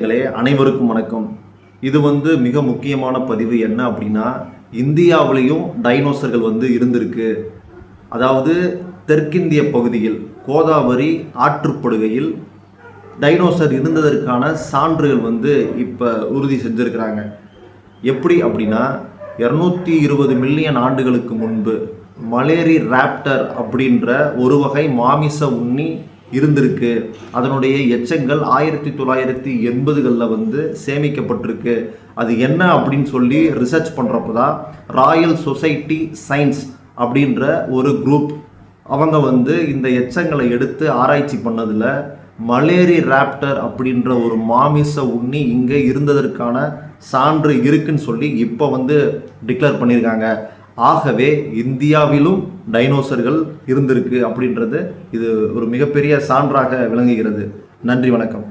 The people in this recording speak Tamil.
நேயர்களே அனைவருக்கும் வணக்கம். இது வந்து மிக முக்கியமான பதிவு என்ன அப்படின்னா இந்தியாவிலையும் டைனோசர்கள் வந்து இருந்திருக்கு. அதாவது தெற்கிந்திய பகுதியில் கோதாவரி ஆற்றுப்படுகையில் டைனோசர் இருந்ததற்கான சான்றுகள் வந்து இப்போ உறுதி செஞ்சுருக்கிறாங்க. எப்படி அப்படின்னா இரநூத்தி இருபது மில்லியன் ஆண்டுகளுக்கு முன்பு மலேரி ராப்டர் அப்படின்ற ஒரு வகை மாமிச உண்ணி இருந்திருக்கு. அதனுடைய எச்சங்கள் ஆயிரத்தி தொள்ளாயிரத்தி எண்பதுகளில் வந்து சேமிக்கப்பட்டிருக்கு. அது என்ன அப்படின்னு சொல்லி ரிசர்ச் பண்ணுறப்ப தான் ராயல் சொசைட்டி சயின்ஸ் அப்படின்ற ஒரு குரூப் அவங்க வந்து இந்த எச்சங்களை எடுத்து ஆராய்ச்சி பண்ணதில் மலேரி ராப்டர் அப்படின்ற ஒரு மாமிச உண்ணி இங்கே இருந்ததற்கான சான்று இருக்குன்னு சொல்லி இப்போ வந்து டிக்ளேர் பண்ணியிருக்காங்க. ஆகவே இந்தியாவிலும் டைனோசர்கள் இருந்திருக்கு அப்படின்றது இது ஒரு மிகப்பெரிய சான்றாக விளங்குகிறது. நன்றி வணக்கம்.